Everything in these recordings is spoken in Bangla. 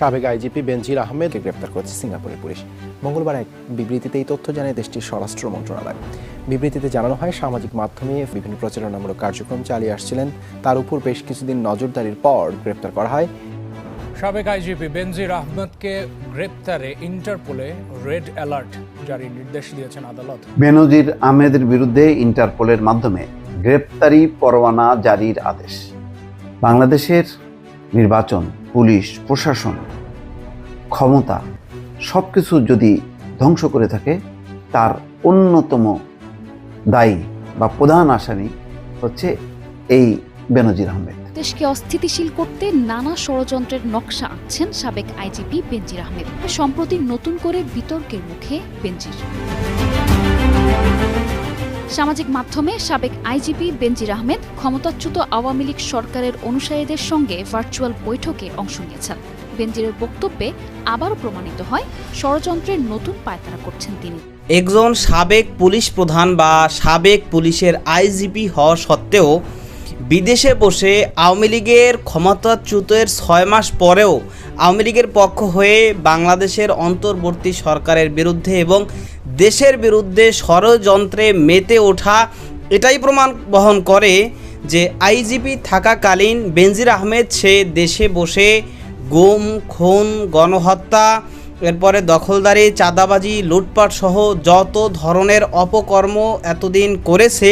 সাবেক আইজিপি বেনজির আহমেদকে গ্রেপ্তার করেছে সিঙ্গাপুরের পুলিশ। মঙ্গলবার এক বিবৃতিতে এই তথ্য জানায় দেশটির স্বরাষ্ট্র মন্ত্রণালয়। বিবৃতিতে জানানো হয় সামাজিক মাধ্যমে বিভিন্ন প্রচারণামূলক কার্যক্রম চালিয়ে আসছিলেন। তার উপর বেশ কিছুদিন নজরদারির পর গ্রেপ্তার করা হয়। সাবেক আইজিপি বেনজির আহমেদকে গ্রেপ্তারে ইন্টারপোলে রেড অ্যালার্ট জারির নির্দেশ দিয়েছেন আদালত। বেনজির আহমেদের বিরুদ্ধে ইন্টারপোলের মাধ্যমে গ্রেপ্তারি পরোয়ানা জারির আদেশ। বাংলাদেশের নির্বাচন পুলিশ, প্রশাসন, ক্ষমতা সব কিছু যদি ধ্বংস করে থাকে, তার অন্যতম দায়ী বা প্রধান আসামি হচ্ছে এই বেনজির আহমেদ। দেশকে অস্থিতিশীল করতে নানা ষড়যন্ত্রের নকশা আঁকছেন সাবেক আইজিপি বেনজির আহমেদ। সম্প্রতি নতুন করে বিতর্কের মুখে বেনজির। সামাজিক মাধ্যমে সাবেক আইজিপি বেনজির আহমেদ ক্ষমতাচ্যুত আওয়ামী লীগ সরকারের অনুসারীদের সঙ্গে ভার্চুয়াল বৈঠকে অংশ নিয়েছেন। বেনজিরের বক্তব্যে আবারও প্রমাণিত হয়, ষড়যন্ত্রের নতুন পায়তারা করছেন তিনি। একজন সাবেক পুলিশ প্রধান বা সাবেক পুলিশের আইজিপি হওয়া সত্ত্বেও বিদেশে বসে আওয়ামী লীগের ক্ষমতাচ্যুতের ছয় মাস পরেও আওয়ামী লীগের পক্ষ হয়ে বাংলাদেশের অন্তর্বর্তী সরকারের বিরুদ্ধে এবং দেশের বিরুদ্ধে ষড়যন্ত্রে মেতে ওঠা, এটাই প্রমাণ বহন করে যে আইজিপি থাকাকালীন বেনজির আহমেদ সে দেশে বসে গুম, খুন, গণহত্যা, এরপরে দখলদারি, চাঁদাবাজি, লুটপাট সহ যত ধরনের অপকর্ম এতদিন করেছে,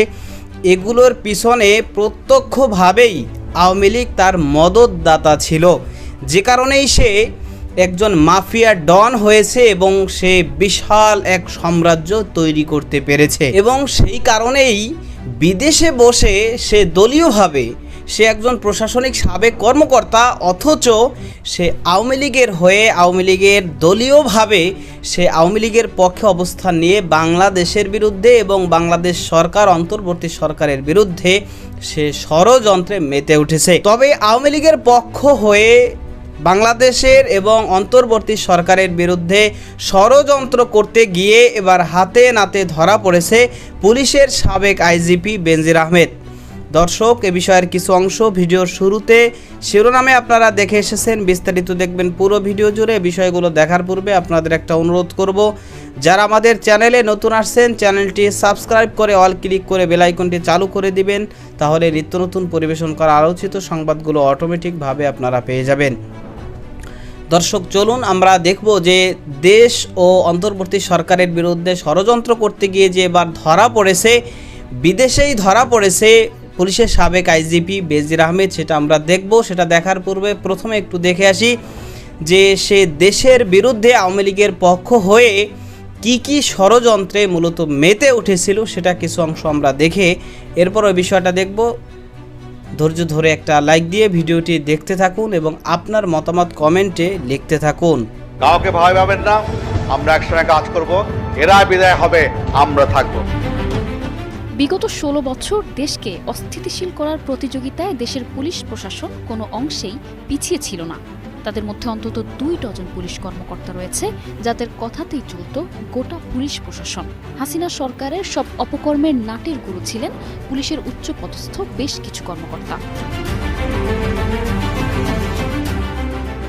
এগুলোর পিছনে প্রত্যক্ষভাবেই আওয়ামী লীগ তার মদতদাতা ছিল। যে কারণেই সে একজন মাফিয়া ডন হয়েছে এবং সে বিশাল এক সাম্রাজ্য তৈরি করতে পেরেছে এবং সেই কারণেই বিদেশে বসে সে দলীয়ভাবে সে একজন প্রশাসনিক সাবেক কর্মকর্তা, অথচ সে আওয়ামী লীগের হয়ে আওয়ামী লীগের দলীয়ভাবে সে আওয়ামী লীগের পক্ষে অবস্থান নিয়ে বাংলাদেশের বিরুদ্ধে এবং বাংলাদেশ সরকার, অন্তর্বর্তী সরকারের বিরুদ্ধে সে ষড়যন্ত্রে মেতে উঠেছে। তবে আওয়ামী লীগের পক্ষ হয়ে বাংলাদেশের এবং অন্তর্বর্তী সরকারের বিরুদ্ধে ষড়যন্ত্র করতে গিয়ে এবার হাতে নাতে ধরা পড়েছে পুলিশের সাবেক আইজিপি বেনজির আহমেদ। দর্শক, এ বিষয়ের কিছু অংশ ভিডিওর শুরুতে শিরোনামে আপনারা দেখে এসেছেন। বিস্তারিত দেখবেন পুরো ভিডিও জুড়ে। বিষয়গুলো দেখার পূর্বে আপনাদের একটা অনুরোধ করব। যারা আমাদের চ্যানেলে নতুন আসছেন, চ্যানেলটি সাবস্ক্রাইব করে অল ক্লিক করে বেল আইকনটি চালু করে দিবেন। তাহলে নিত্য নতুন পরিবেশন করা আলোচিত সংবাদগুলো অটোমেটিকভাবে আপনারা পেয়ে যাবেন। দর্শক, চলুন আমরা দেখব যে দেশ ও অন্তর্বর্তী সরকারের বিরুদ্ধে ষড়যন্ত্র করতে গিয়ে যে এবার ধরা পড়েছে, বিদেশেই ধরা পড়েছে পুলিশের সাবেক আইজিপি বেজির আহমেদ, সেটা আমরা দেখব। সেটা দেখার পূর্বে প্রথমে একটু দেখে আসি যে সে দেশের বিরুদ্ধে আওয়ামী লীগের পক্ষ হয়ে কি কি ষড়যন্ত্রে মূলত মেতে উঠেছিল, সেটা কিছু অংশ আমরা দেখে এরপর ওই বিষয়টা দেখব। ধৈর্য ধরে একটা লাইক দিয়ে ভিডিওটি দেখতে থাকুন এবং আপনার মতামত কমেন্টে লিখতে থাকুন। কাউকে ভয় পাবেন না আমরা একসঙ্গে কাজ করব এরা বিদায় হবে আমরা থাকব। বিগত ষোলো বছর দেশকে অস্থিতিশীল করার প্রতিযোগিতায় দেশের পুলিশ প্রশাসন কোনো অংশেই পিছিয়ে ছিল না। তাদের মধ্যে অন্তত দুই ডজন পুলিশ কর্মকর্তা রয়েছে, যাদের কথাতেই চলত গোটা পুলিশ প্রশাসন। হাসিনা সরকারের সব অপকর্মের নাটের গুরু ছিলেন পুলিশের উচ্চপদস্থ বেশ কিছু কর্মকর্তা।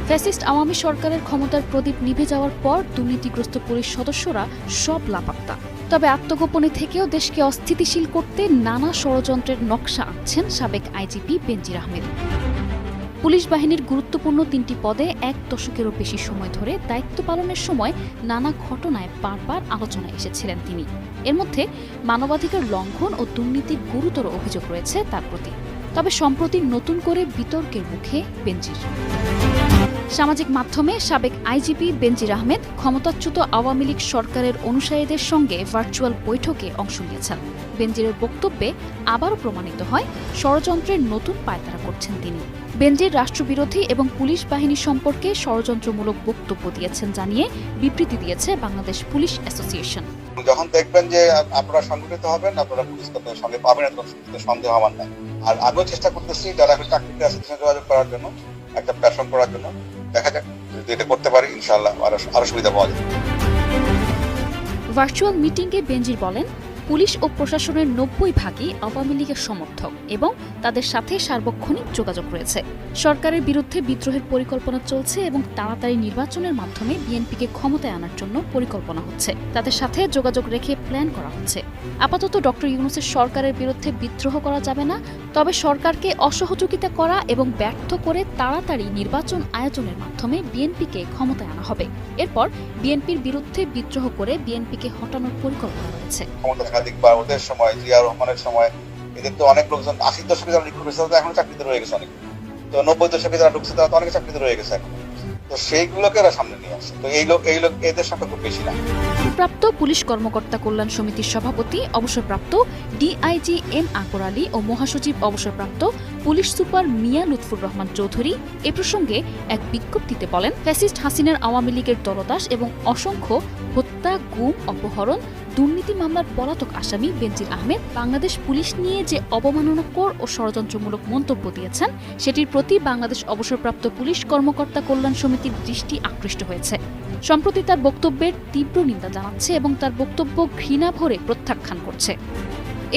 ফ্যাসিস্ট আওয়ামী সরকারের ক্ষমতার প্রদীপ নিভে যাওয়ার পর দুর্নীতিগ্রস্ত পুলিশ সদস্যরা সব লাপাত্তা। তবে আত্মগোপনে থেকেও দেশকে অস্থিতিশীল করতে নানা ষড়যন্ত্রের নকশা আঁকছেন সাবেক আইজিপি বেনজির আহমেদ। পুলিশ বাহিনীর গুরুত্বপূর্ণ তিনটি পদে এক দশকেরও বেশি সময় ধরে দায়িত্ব পালনের সময় নানা ঘটনায় বারবার আলোচনায় এসেছিলেন তিনি। এর মধ্যে মানবাধিকার লঙ্ঘন ও দুর্নীতির গুরুতর অভিযোগ রয়েছে তার প্রতি। তবে সম্প্রতি নতুন করে বিতর্কের মুখে বেনজির। সামাজিক মাধ্যমে সাবেক আইজিপি বেনজির আহমেদ ক্ষমতাচ্যুত আওয়ামী লীগ সরকারের অনুসারীদের সঙ্গে ভার্চুয়াল বৈঠকে অংশ নিয়েছেন। বেনজিরের বক্তব্যে আবারও প্রমাণিত হয় ষড়যন্ত্রের নতুন পায়তারা করছেন তিনি। বেনজির রাষ্ট্রবিরোধী এবং পুলিশ বাহিনী সম্পর্কে ষড়যন্ত্রমূলক বক্তব্য দিয়েছেন জানিয়ে বিবৃতি দিয়েছে বাংলাদেশ পুলিশ অ্যাসোসিয়েশন। যখন দেখবেন যে আপনারা সংগঠিত হবেন আপনারা পুলিশ কর্তাদের সঙ্গে পাবেন এত সন্দেহ আমার নাই। আর আমিও চেষ্টা করতেছি যারা চাকরিতে আছে তাদের যোগাযোগ করার জন্য একটা প্ল্যাটফর্ম করার জন্য। দেখা যাক যদি এটা করতে পারি ইনশাল্লাহ আরও আরও সুবিধা পাওয়া যাবে। ভার্চুয়াল মিটিংয়ে বেনজির বলেন পুলিশ ও প্রশাসনের নব্বই ভাগই আওয়ামী লীগের সমর্থক এবং তাদের সাথে সার্বক্ষণিক যোগাযোগ রয়েছে। সরকারের বিরুদ্ধে বিদ্রোহের পরিকল্পনা চলছে এবং তাড়াতাড়ি নির্বাচনের মাধ্যমে বিএনপিকে ক্ষমতায় আনার জন্য পরিকল্পনা হচ্ছে। তাদের সাথে যোগাযোগ রেখে প্ল্যান করা হচ্ছে। আপাতত ডক্টর ইউনুসের সরকারের বিরুদ্ধে বিদ্রোহ করা যাবে না, তবে সরকারকে অসহযোগিতা করা এবং ব্যর্থ করে তাড়াতাড়ি নির্বাচন আয়োজনের মাধ্যমে বিএনপিকে ক্ষমতায় আনা হবে। এরপর বিএনপির বিরুদ্ধে বিদ্রোহ করে বিএনপিকে হটানোর পরিকল্পনা রয়েছে। ক্ষমতা একাধিক বা ওদের সময় জিয়া রহমানের সময়, এদের তো অনেক লোকজন, আশির দশকে যারা রিক্রুট হয়েছে এখনও চাকরিতে রয়ে গেছে অনেক। তো নব্বই দশকে যারা ঢুকছে, তারা তো অনেকে চাকরিতে রয়ে গেছে এখন। তো সেইগুলোকে এরা সামনে নিয়ে আসছে তো এই লোক এই লোক, এদের সংখ্যা খুব বেশি না। প্রাপ্ত পুলিশ কর্মকর্তা কল্যাণ সমিতির সভাপতি, অবসরপ্রাপ্ত ডিআইজি এম আকবর আলী ও মহাসচিব অবসরপ্রাপ্ত পুলিশ সুপার মিয়া লুৎফুর রহমান চৌধুরী এ প্রসঙ্গে এক বিজ্ঞপ্তিতে বলেন, ফ্যাসিস্ট হাসিনার আওয়ামী লীগের দলদাস এবং অসংখ্য হত্যা, গুম, অপহরণ দুর্নীতি মামলার পলাতক আসামি বেনজির আহমেদ বাংলাদেশ পুলিশ নিয়ে যে অবমাননাকর ও ষড়যন্ত্রমূলক মন্তব্য দিয়েছেন, সেটির প্রতি বাংলাদেশ অবসরপ্রাপ্ত পুলিশ কর্মকর্তা কল্যাণ সমিতির দৃষ্টি আকৃষ্ট হয়েছে। সম্প্রতি তার বক্তব্যের তীব্র নিন্দা জানাচ্ছে এবং তার বক্তব্য ঘৃণা ভরে প্রত্যাখ্যান করছে।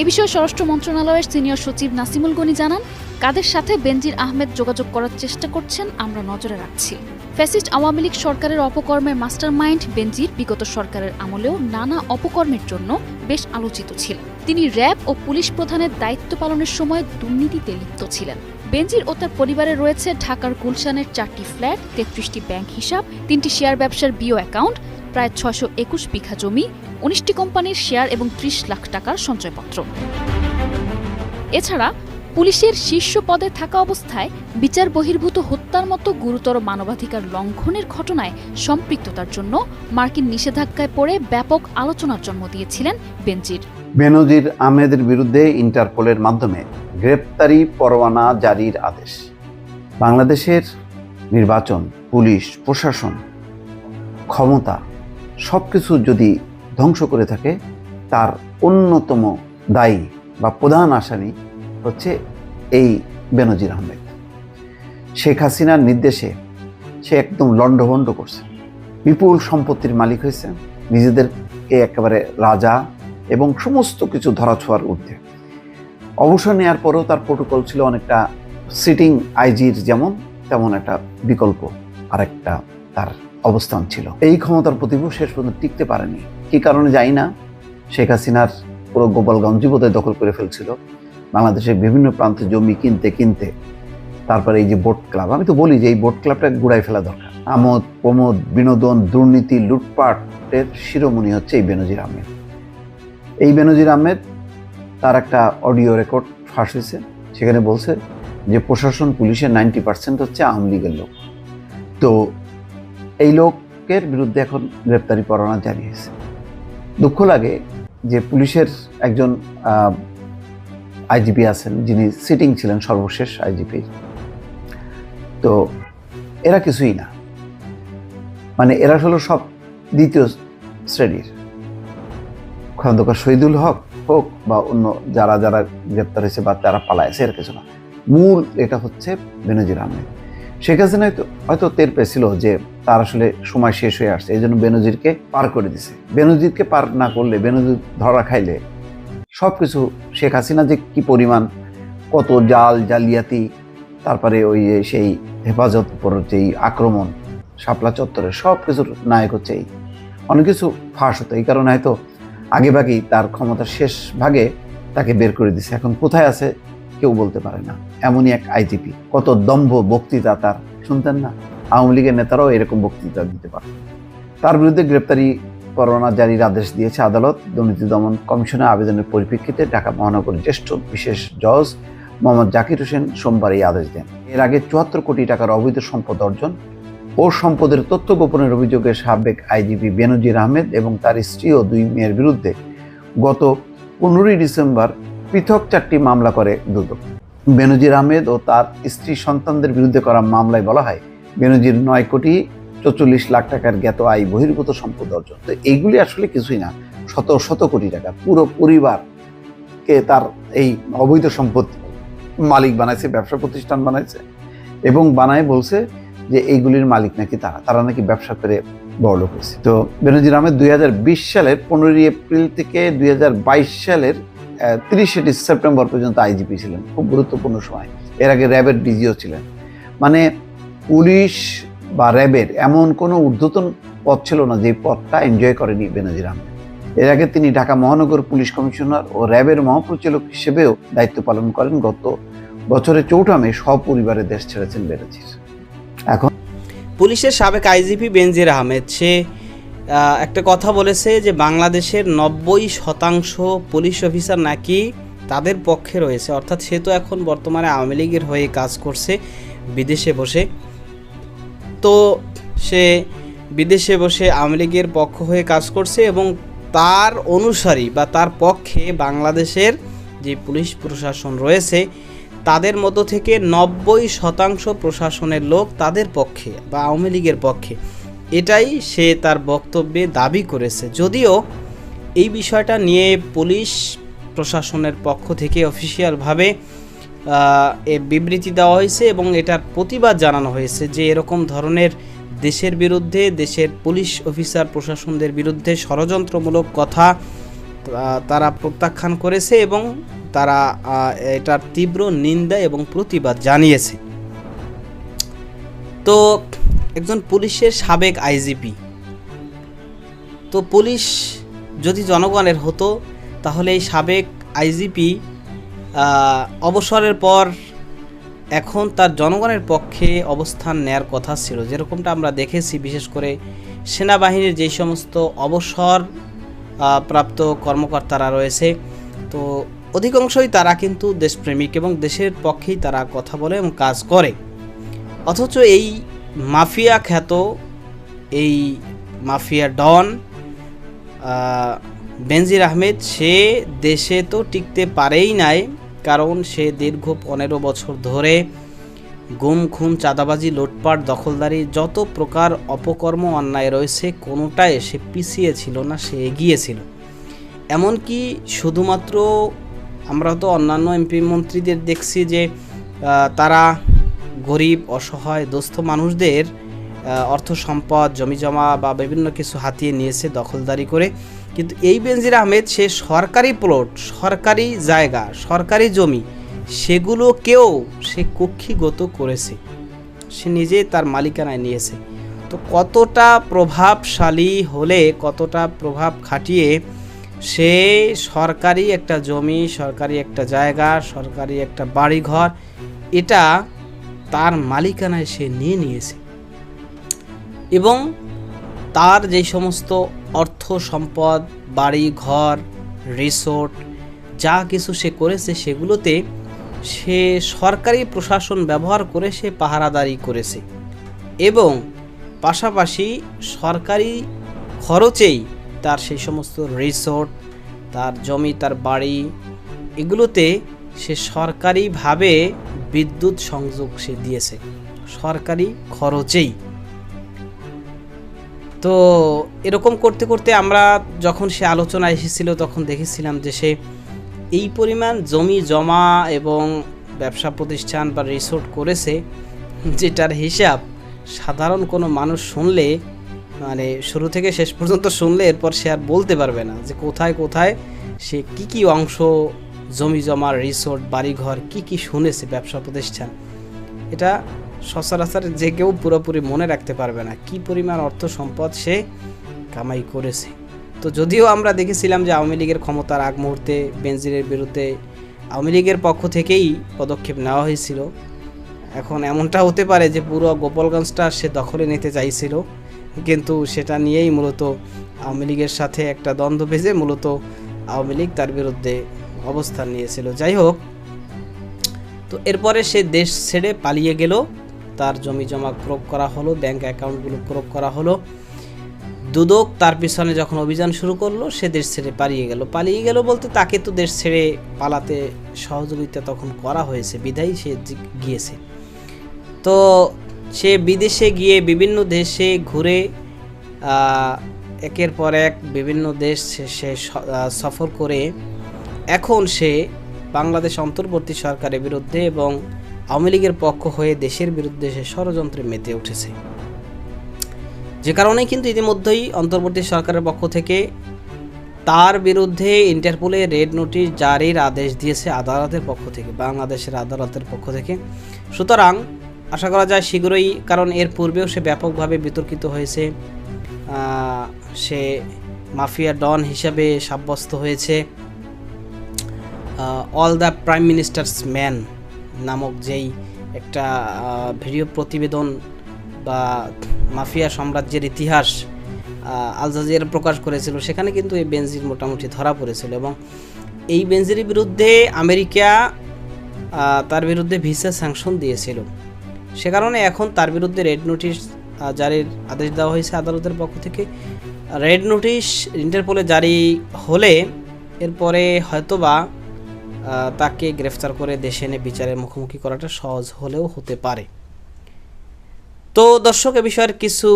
এ বিষয়ে স্বরাষ্ট্র মন্ত্রণালয়ের সিনিয়র সচিব নাসিমুল গনি জানান, কাদের সাথে বেনজির আহমেদ যোগাযোগ করার চেষ্টা করছেন আমরা নজরে রাখছি। ফ্যাসিস্ট আওয়ামী লীগ সরকারের অপকর্মের মাস্টারমাইন্ড বেনজির বিগত সরকারের আমলেও নানা অপকর্মের জন্য বেশ আলোচিত ছিলেন। তিনি র্যাব ও পুলিশ প্রধানের দায়িত্ব পালনের সময় দুর্নীতিতে লিপ্ত ছিলেন। বেনজির ও তার পরিবারে রয়েছে ঢাকার গুলশানের চারটি ফ্ল্যাট, তেত্রিশটি ব্যাংক হিসাব, তিনটি শেয়ার ব্যবসার বিও অ্যাকাউন্ট, প্রায় ছয়শো একুশ বিঘা জমি, উনিশটি কোম্পানির শেয়ার এবং ত্রিশ লাখ টাকার সঞ্চয়পত্র। এছাড়া পুলিশের শীর্ষ পদে থাকা অবস্থায় বিচার বহির্ভূত হত্যার মতো গুরুতর মানবাধিকার লঙ্ঘনের ঘটনায় সম্পৃক্ততার জন্য মার্কিন নিষেধাজ্ঞায় পড়ে ব্যাপক আলোচনার জন্ম দিয়েছিলেন বেনজির। বেনজির আহমেদের বিরুদ্ধে ইন্টারপোলের মাধ্যমে গ্রেপ্তারি পরোয়ানা জারির আদেশ। বাংলাদেশের নির্বাচন, পুলিশ, প্রশাসন ক্ষমতা সব কিছু যদি ধ্বংস করে থাকে, তার অন্যতম দায়ী বা প্রধান আসামি হচ্ছে এই বেনজির আহমেদ। শেখ হাসিনার নির্দেশে সে একদম লণ্ডভণ্ড করছে। বিপুল সম্পত্তির মালিক হয়েছে নিজেদেরকে একেবারে রাজা এবং সমস্ত কিছু ধরাছোঁয়ার ঊর্ধ্বে। অবসর নেওয়ার পরেও তার প্রোটোকল ছিল অনেকটা সিটিং আইজির যেমন, তেমন একটা বিকল্প আর একটা তার অবস্থান ছিল। এই ক্ষমতার প্রতিভূ শেষ পর্যন্ত টিকতে পারেনি। কি কারণে জানি না। শেখ হাসিনার পুরো গোপালগঞ্জ বোধহয় দখল করে ফেলছিল। বাংলাদেশের বিভিন্ন প্রান্তে জমি কিনতে কিনতে। তারপরে এই যে বোট ক্লাব আমি তো বলি যে এই বোট ক্লাবটা গুড়াই ফেলা দরকার। আমোদ, প্রমোদ, বিনোদন, দুর্নীতি, লুটপাটের শিরোমণি হচ্ছে এই বেনজির আহমেদ। এই বেনজির আহমেদ, তার একটা অডিও রেকর্ড ফাঁস হয়েছে, সেখানে বলছে যে প্রশাসন, পুলিশের নাইনটি পার্সেন্ট হচ্ছে আওয়ামী লীগের লোক। তো এই লোকের বিরুদ্ধে এখন গ্রেপ্তারি পরোয়ানা জারি হয়েছে। দুঃখ লাগে যে পুলিশের একজন আইজিপি আছেন, যিনি সিটিং ছিলেন সর্বশেষ আইজিপি। তো এরা কিছুই না। মানে এরা হলো সব দ্বিতীয় শ্রেণির। খন্দকার শহীদুল হক হোক বা অন্য যারা যারা গ্রেপ্তার হয়েছে বা তারা পালাইছে এর কিছু না। মূল এটা হচ্ছে বেনজির আহমেদ। শেখ হাসিনা হয়তো টের পেয়েছিল যে তার আসলে সময় শেষ হয়ে আসছে, এই জন্য বেনজিরকে পার করে দিছে। বেনজিরকে পার না করলে, বেনজির ধরা খাইলে সব কিছু শেখ হাসিনা যে কি পরিমাণ, কত জাল জালিয়াতি, তারপরে ওই সেই হেফাজত উপর যেই আক্রমণ, শাপলা চত্বরে সব কিছুর নায়ক হচ্ছে এই। অনেক কিছু ফাঁস হতো, এই কারণে হয়তো আগে ভাগেই তার ক্ষমতার শেষ ভাগে তাকে বের করে দিছে। এখন কোথায় আছে কেউ বলতে পারে না। এমনই এক আইজিপি, কত দম্ভ বক্তৃতা তার। শুনতেন না? আওয়ামী লীগের নেতারাও এরকম বক্তৃতা দিতে পারে। তার বিরুদ্ধে গ্রেপ্তারি পরোয়ানা জারির আদেশ দিয়েছে আদালত। দুর্নীতি দমন কমিশনের আবেদনের পরিপ্রেক্ষিতে ঢাকা মহানগর জ্যেষ্ঠ বিশেষ জজ মোহাম্মদ জাকির হোসেন সোমবার এই আদেশ দেন। এর আগে চুয়াত্তর কোটি টাকার অবৈধ সম্পদ অর্জন ও সম্পদের তথ্য গোপনের অভিযোগে সাবেক আইজিপি বেনজির আহমেদ এবং তার স্ত্রী ও দুই মেয়ের বিরুদ্ধে গত পনেরোই ডিসেম্বর পৃথক চারটি মামলা করে দুদক। বেনজির আহমেদ ও তার স্ত্রী সন্তানদের বিরুদ্ধে করা মামলায় বলা হয়, বেনজির নয় কোটি চৌচল্লিশ লাখ টাকার জ্ঞাত আয় বহির্ভূত সম্পদ অর্জন। তো এইগুলি আসলে কিছুই না। শত শত কোটি টাকা। পুরো পরিবারকে তার এই অবৈধ সম্পদ মালিক বানাইছে, ব্যবসা প্রতিষ্ঠান বানাইছে এবং বানায় বলছে যে এইগুলির মালিক নাকি তারা। তারা নাকি ব্যবসা করে বড়লোক হয়েছে। তো বেনজির আহমেদ দুই হাজার বিশ সালের পনেরোই এপ্রিল থেকে দুই হাজার বাইশ সালের তিরিশে সেপ্টেম্বর পর্যন্ত আইজিপি ছিলেন। খুব গুরুত্বপূর্ণ সময়। এর আগে র্যাবের ডিজিও ছিলেন। মানে পুলিশ বা র্যাবের এমন কোনো ঊর্ধ্বতন পদ ছিল না যে পদটা এনজয় করেনি বেনজির আহমেদ। এর আগে তিনি ঢাকা মহানগর পুলিশ কমিশনার ও র্যাবের মহাপরিচালক হিসেবেও দায়িত্ব পালন করেন। গত বছরের চৌঠা মে সপরিবারে দেশ ছেড়েছেন বেনজির। এখন পুলিশের সাবেক আইজিপি বেনজির আহমেদ, সে একটা কথা বলেছে যে বাংলাদেশের নব্বই শতাংশ পুলিশ অফিসার নাকি তাদের পক্ষে রয়েছে। অর্থাৎ সে তো এখন বর্তমানে আওয়ামী লীগের হয়ে কাজ করছে, বিদেশে বসে। তো সে বিদেশে বসে আওয়ামী লীগের পক্ষ হয়ে কাজ করছে এবং তার অনুসারী বা তার পক্ষে বাংলাদেশের যে পুলিশ প্রশাসন রয়েছে, তাদের মধ্য থেকে নব্বই শতাংশ প্রশাসনের লোক তাদের পক্ষে বা আওয়ামী লীগের পক্ষে। এটাই সে তার বক্তব্যে দাবি করেছে। যদিও এই বিষয়টা নিয়ে পুলিশ প্রশাসনের পক্ষ থেকে অফিসিয়ালভাবে বিবৃতি দেওয়া হয়েছে এবং এটার প্রতিবাদ জানানো হয়েছে যে এরকম ধরনের দেশের বিরুদ্ধে, দেশের পুলিশ অফিসার, প্রশাসনদের বিরুদ্ধে ষড়যন্ত্রমূলক কথা তারা প্রত্যাখ্যান করেছে এবং তারা এটার তীব্র নিন্দা এবং প্রতিবাদ জানিয়েছে। তো একজন পুলিশের সাবেক আইজিপি। তো পুলিশ যদি জনগণের হতো, তাহলে এই সাবেক আইজিপি অবসরের পর এখন তার জনগণের পক্ষে অবস্থান নেয়ার কথা ছিল। যেরকমটা আমরা দেখেছি, বিশেষ করে সেনাবাহিনীর যেই সমস্ত অবসর প্রাপ্ত কর্মকর্তারা রয়েছে, তো অধিকাংশই তারা কিন্তু দেশপ্রেমিক এবং দেশের পক্ষেই তারা কথা বলে এবং কাজ করে। অথচ এই মাফিয়া খ্যাত, এই মাফিয়া ডন বেনজির আহমেদ, সে দেশে তো টিকতে পারেই নাই। কারণ সে দীর্ঘ পনেরো বছর ধরে গুম, খুন, চাঁদাবাজি, লুটপাট, দখলদারি, যত প্রকার অপকর্ম, অন্যায় রয়েছে কোনোটায় সে পিছিয়ে ছিল না, সে এগিয়েছিল। এমনকি শুধুমাত্র আমরা তো অন্যান্য এমপি মন্ত্রীদের দেখছি যে তারা গরিব, অসহায়, দুস্থ মানুষদের অর্থ সম্পদ জমিজমা বা বিভিন্ন কিছু হাতিয়ে নিয়েছে, দখলদারি করে। কিন্তু এই বেনজির আহমেদ সে সরকারি প্লট, সরকারি জায়গা, সরকারি জমি সেগুলোকেও সে কক্ষিগত করেছে। সে নিজে তার মালিকানায় নিয়েছে। তো কতটা প্রভাবশালী হলে, কতটা প্রভাব খাটিয়ে সে সরকারি একটা জমি, সরকারি একটা জায়গা, সরকারি একটা বাড়িঘর, এটা তার মালিকানায় সে নিয়ে নিয়েছে। এবং তার যে সমস্ত অর্থ সম্পদ বাড়ি, ঘর রিসোর্ট যা কিছু সে করেছে সেগুলোতে সে সরকারি প্রশাসন ব্যবহার করে সে পাহারাদারি করেছে। এবং পাশাপাশি সরকারি খরচেই তার সেই সমস্ত রিসোর্ট তার জমি, তার বাড়ি, এগুলোতে সে সরকারিভাবে বিদ্যুৎ সংযোগ সে দিয়েছে। সরকারি খরচেই। তো এরকম করতে করতে আমরা যখন সে আলোচনা এসেছিল, তখন দেখেছিলাম যে সে এই পরিমাণ জমি জমা এবং ব্যবসা প্রতিষ্ঠান বা রিসোর্ট করেছে, যেটার হিসাব সাধারণ কোনো মানুষ শুনলে মানে শুরু থেকে শেষ পর্যন্ত শুনলে এরপর সে আর বলতে পারবে না যে কোথায় কোথায় সে কি কি অংশ জমি জমা রিসোর্ট বাড়িঘর, কি কি শুনেছে ব্যবসা প্রতিষ্ঠান। এটা সচরাচর যে কেউ পুরোপুরি মনে রাখতে পারবে না কি পরিমাণ অর্থ সম্পদ সে কামাই করেছে। তো যদিও আমরা দেখেছিলাম যে আওয়ামী লীগের ক্ষমতার আগ মুহূর্তে বেনজিরের বিরুদ্ধে আওয়ামী লীগের পক্ষ থেকেই পদক্ষেপ নেওয়া হয়েছিল। এখন এমনটা হতে পারে যে পুরো গোপালগঞ্জটা সে দখলে নিতে চাইছিল। কিন্তু সেটা নিয়েই মূলত আওয়ামী লীগের সাথে একটা দ্বন্দ্ব বেজে মূলত আওয়ামী লীগ তার বিরুদ্ধে অবস্থান নিয়েছিল। যাই হোক, তো এরপরে সে দেশ ছেড়ে পালিয়ে গেল। তার জমি জমা ক্রোপ করা হলো ব্যাংক অ্যাকাউন্টগুলো ক্রোপ করা হলো। দুদক তার পিছনে যখন অভিযান শুরু করল, সে দেশ ছেড়ে পালিয়ে গেল। পালিয়ে গেল বলতে তাকে তো দেশ ছেড়ে পালাতে সহযোগিতা তখন করা হয়েছে বিধায় সে গিয়েছে। তো সে বিদেশে গিয়ে বিভিন্ন দেশে ঘুরে একের পর এক বিভিন্ন দেশ সে সফর করে। এখন সে বাংলাদেশ অন্তর্বর্তী সরকারের বিরুদ্ধে এবং আওয়ামী লীগের পক্ষ হয়ে দেশের বিরুদ্ধে সে ষড়যন্ত্রে মেতে উঠেছে। যে কারণে কিন্তু ইতিমধ্যেই অন্তর্বর্তী সরকারের পক্ষ থেকে তার বিরুদ্ধে ইন্টারপোলে রেড নোটিশ জারির আদেশ দিয়েছে আদালতের পক্ষ থেকে, বাংলাদেশের আদালতের পক্ষ থেকে। সুতরাং আশা করা যায় শীঘ্রই, কারণ এর পূর্বেও সে ব্যাপকভাবে বিতর্কিত হয়েছে। সে মাফিয়া ডন হিসাবে সাব্যস্ত হয়েছে। All the prime minister's man. নামক যেই একটা ভিডিও প্রতিবেদন বা মাফিয়া সাম্রাজ্যের ইতিহাস আল জাজিরা প্রকাশ করেছিল, সেখানে কিন্তু এই বেনজির মোটামুটি ধরা পড়েছিল এবং এই বেনজির বিরুদ্ধে আমেরিকা তার বিরুদ্ধে ভিসা স্যাংশন দিয়েছিল। সে কারণে এখন তার বিরুদ্ধে রেড নোটিশ জারির আদেশ দেওয়া হয়েছে আদালতের পক্ষ থেকে। রেড নোটিশ ইন্টারপোলে জারি হলে এরপরে হয়তোবা তাকে গ্রেফতার করে দেশে এনে বিচারের মুখোমুখি করাটা সহজ হলেও হতে পারে। তো দর্শক, এ বিষয়ের কিছু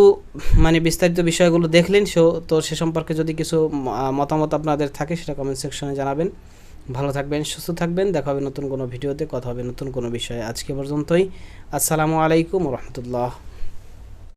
মানে বিস্তারিত বিষয়গুলো দেখলেন, সো, তো সে সম্পর্কে যদি কিছু মতামত আপনাদের থাকে সেটা কমেন্ট সেকশনে জানাবেন। ভালো থাকবেন, সুস্থ থাকবেন, দেখা হবে নতুন কোনো ভিডিওতে, কথা হবে নতুন কোনো বিষয়ে। আজকে পর্যন্তই। আসসালামু আলাইকুম রহমতুল্লাহ।